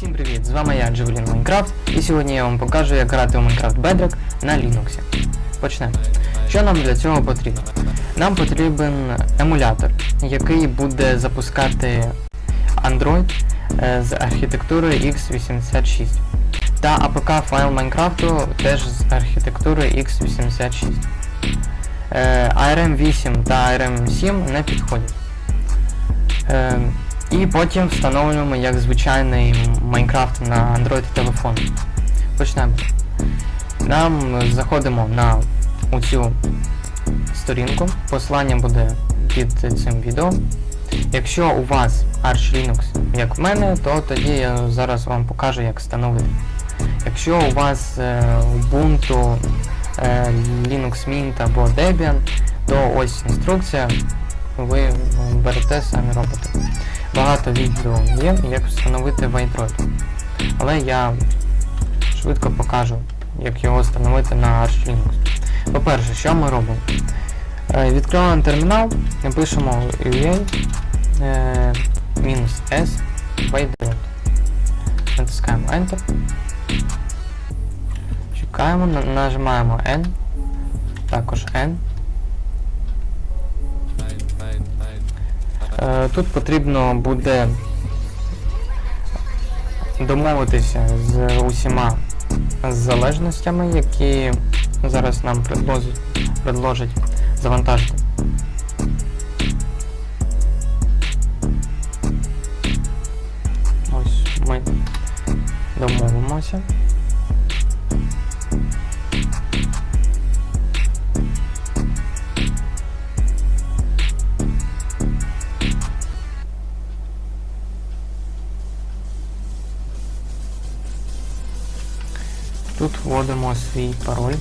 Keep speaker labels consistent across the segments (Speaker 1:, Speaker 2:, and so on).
Speaker 1: Всім привіт! З вами я, Джевелін Майнкрафт, і сьогодні я вам покажу, як грати у Minecraft Bedrock на Linux. Почнемо. Що нам для цього потрібно? Нам потрібен емулятор, який буде запускати Android е, з архітектурою x86. Та APK файл Майнкрафту теж з архітектурою x86. Е, ARM8 та ARM7 не підходять. І потім встановлюємо як звичайний Майнкрафт на Android телефон. Почнемо. Нам заходимо на цю сторінку. Посилання буде під цим відео. Якщо у вас Arch Linux, як в мене, то тоді я зараз вам покажу, як встановити. Якщо у вас е, Ubuntu, е, Linux Mint або Debian, то ось інструкція, ви берете самі робите. Багато відео є, як встановити White Але я швидко покажу, як його встановити на Arch Linux. По-перше, що ми робимо? Е, Відкриваємо термінал, напишемо UA е, White Натискаємо Enter. Чекаємо, нажимаємо N, також N. Тут потрібно буде домовитися з усіма залежностями, які зараз нам предложать завантажити. Ось ми домовимося. Вводимо свій пароль.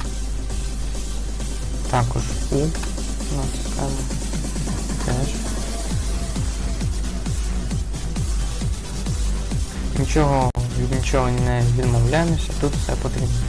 Speaker 1: Також у натискаємо теж. Нічого від нічого не відмовляємося, тут все потрібно.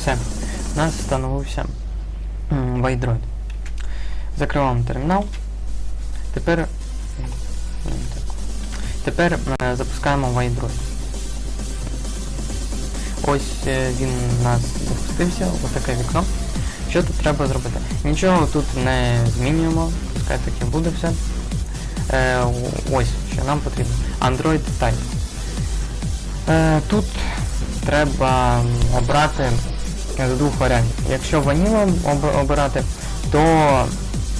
Speaker 1: Все, у нас встановився White Закриваємо термінал. Тепер. Тепер е, запускаємо White Ось він у нас запустився, отаке вікно. Що тут треба зробити? Нічого тут не змінюємо, пускай таке буде все. Е, ось, що нам потрібно. Android Type. Е, тут треба обрати з двох варіантів. Якщо ваніло об- обирати, то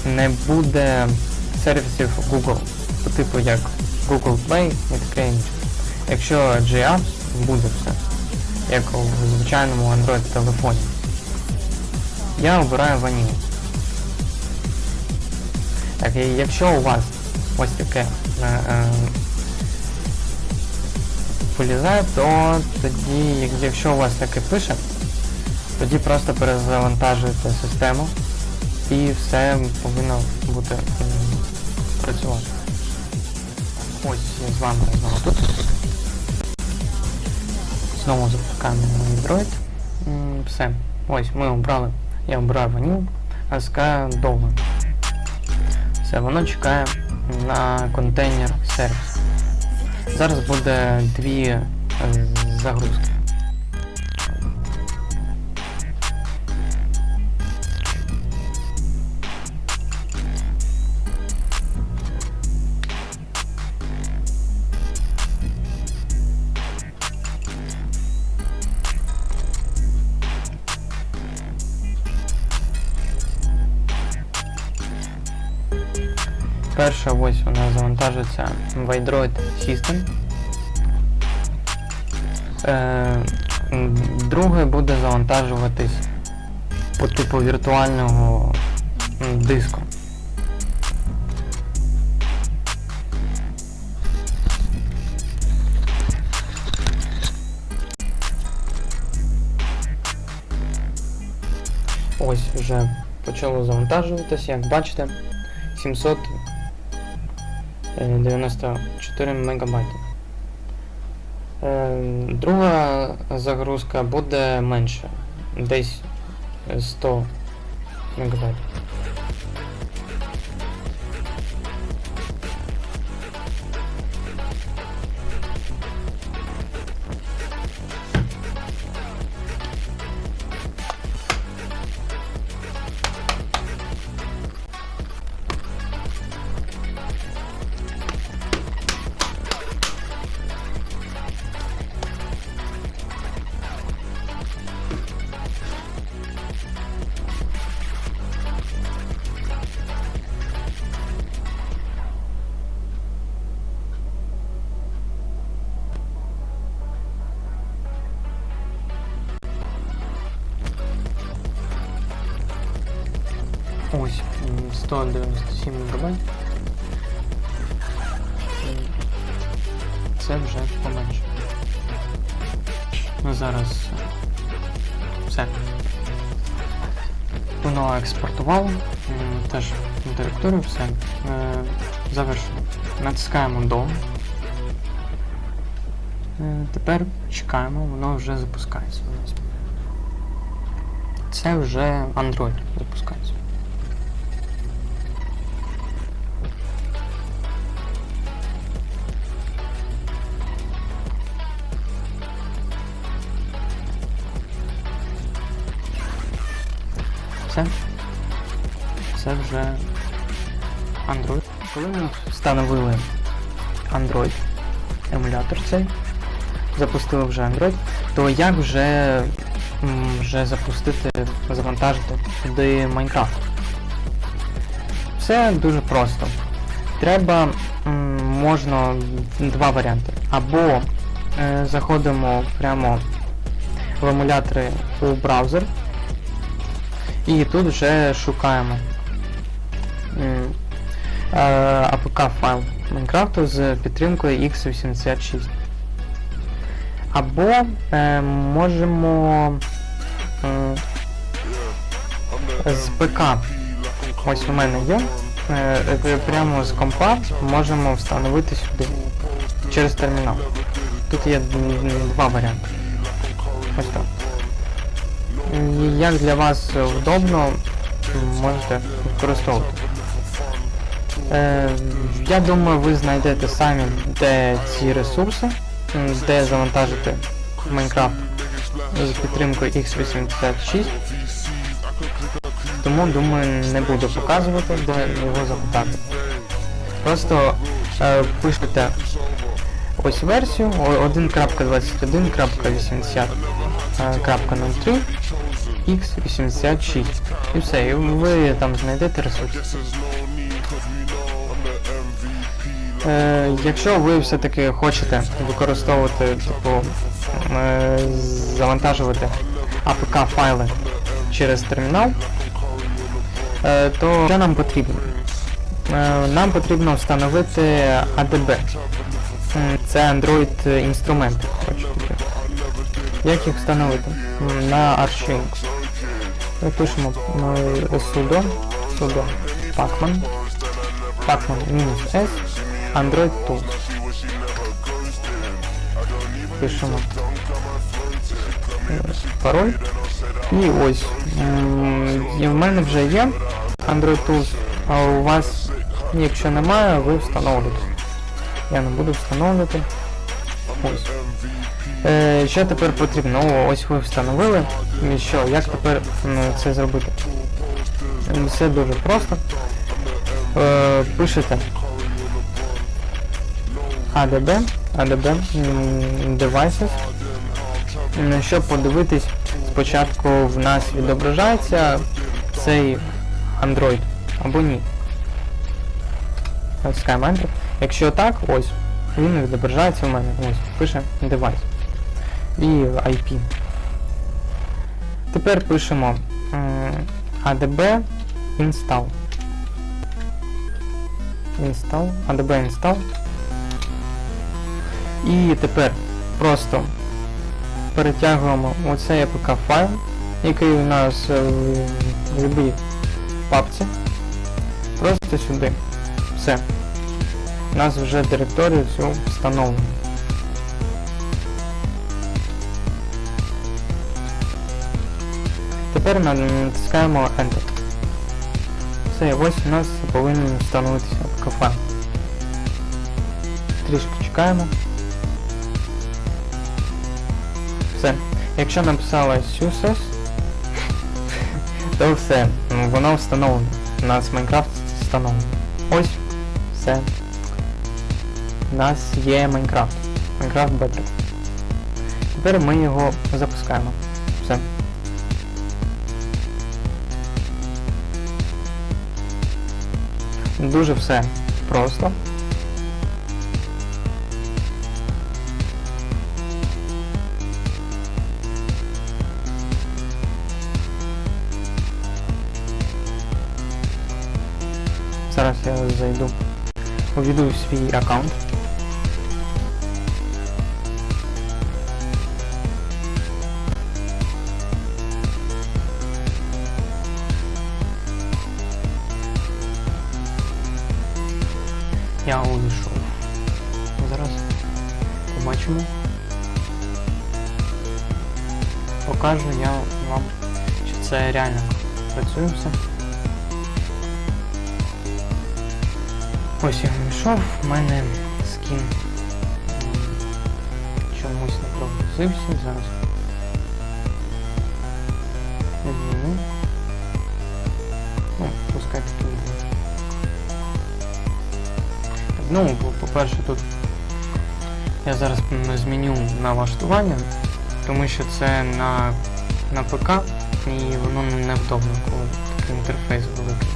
Speaker 1: не буде сервісів Google, типу як Google Play і таке інше. Якщо GApps, буде все, як у звичайному Android телефоні. Я обираю ванілу. Так, і якщо у вас ось таке е, е, полізає, то тоді, якщо у вас таке пише, тоді просто перезавантажуєте систему і все повинно бути працювати. Ось з вами знову тут. Знову запускаємо Android. М, Все. Ось ми обрали. Я обрав ваніль, натискаю довго. Все, воно чекає на контейнер сервіс. Зараз буде дві е, загрузки. Перша ось у нас завантажується Widroid System. Е, друге буде завантажуватись по типу віртуального диску. Ось вже почало завантажуватись, як бачите, 700 Е, 94 МБ. Е, друга загрузка буде менша, десь 100 МБ. 197 мегабайт. М, Це вже поменше. Ну зараз е, все. Воно експортувало, м, теж директорію, все. Е, Завершено. Натискаємо до. Е, Тепер чекаємо, воно вже запускається у нас. Це вже Android запускається. Це, це вже Android. Коли ми встановили Android емулятор цей, запустили вже Android, то як вже, вже запустити, завантажити сюди Minecraft? Все дуже просто. Треба, можна два варіанти. Або е, заходимо прямо в емулятори у браузер, і тут вже шукаємо е, APK файл Майнкрафту з підтримкою x86. Або е, можемо м, з ПК. Ось у мене є. Е, е, прямо з компа можемо встановити сюди через термінал. Тут є два варіанти. Ось так. Як для вас вдобно, можете використовувати. Е, я думаю, ви знайдете самі, де ці ресурси, де завантажити Майнкрафт з підтримкою x86. Тому, думаю, не буду показувати, де його запитати. Просто е, пишете ось версію 1.21.80.03 x86 і все, і ви там знайдете ресурс. Е, якщо ви все-таки хочете використовувати, типу, е, завантажувати APK файли через термінал, е, то що нам потрібно? Е, нам потрібно встановити ADB. Це Android інструменти. Як їх встановити? На Archlinux. Ми пишемо е, sudo, sudo pacman, pacman-s, Android Tools. Пишемо пароль. І ось. І в мене вже є Android Tools, а у вас, якщо немає, ви встановлюєте. Я не буду встановлювати. Ось. Е, що тепер потрібно? О, ось ви встановили. Що, як тепер м, це зробити? Все дуже просто. Е, пишете ADB, ADB Devices. Щоб подивитись, спочатку в нас відображається цей Android або ні. Enter. Якщо так, ось, він відображається у мене. Ось, пише девайс. І IP. Тепер пишемо ADB install. Install, ADB install. І тепер просто перетягуємо оцей APK файл, який у нас е, в любій папці. Просто сюди. Все. У нас вже директорію цю встановлено. Тепер на- натискаємо Enter. Все, ось у нас повинен встановитися кафе. Трішки чекаємо. Все. Якщо написала SUSES, то все. Воно встановлено. У нас Майнкрафт встановлений. Ось. Все. У нас є Майнкрафт. Майнкрафт Bedrock. Тепер ми його запускаємо. Все. Дуже все просто. Зараз я зайду, увійду в свій аккаунт. Я увійшов. Зараз побачимо. Покажу я вам, що це реально працює все. Ось я увійшов, в мене скін чомусь не прогрузився зараз. Ну, по- по-перше, тут я зараз зміню налаштування, тому що це на, на ПК і воно невдобно, коли такий інтерфейс великий.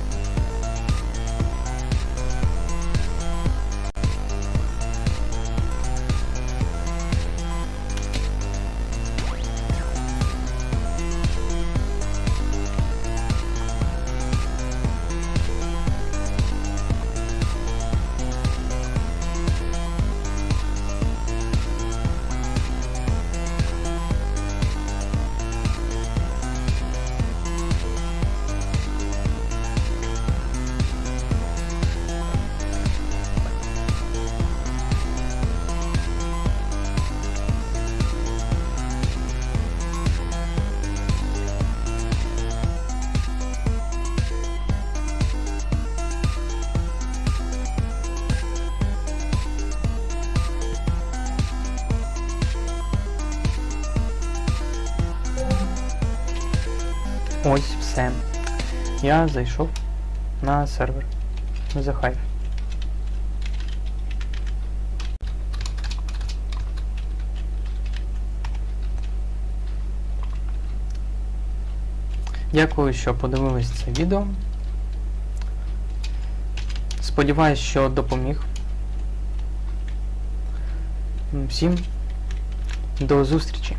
Speaker 1: Все. Я зайшов на сервер The Hive. Дякую, що подивились це відео. Сподіваюсь, що допоміг. Всім до зустрічі!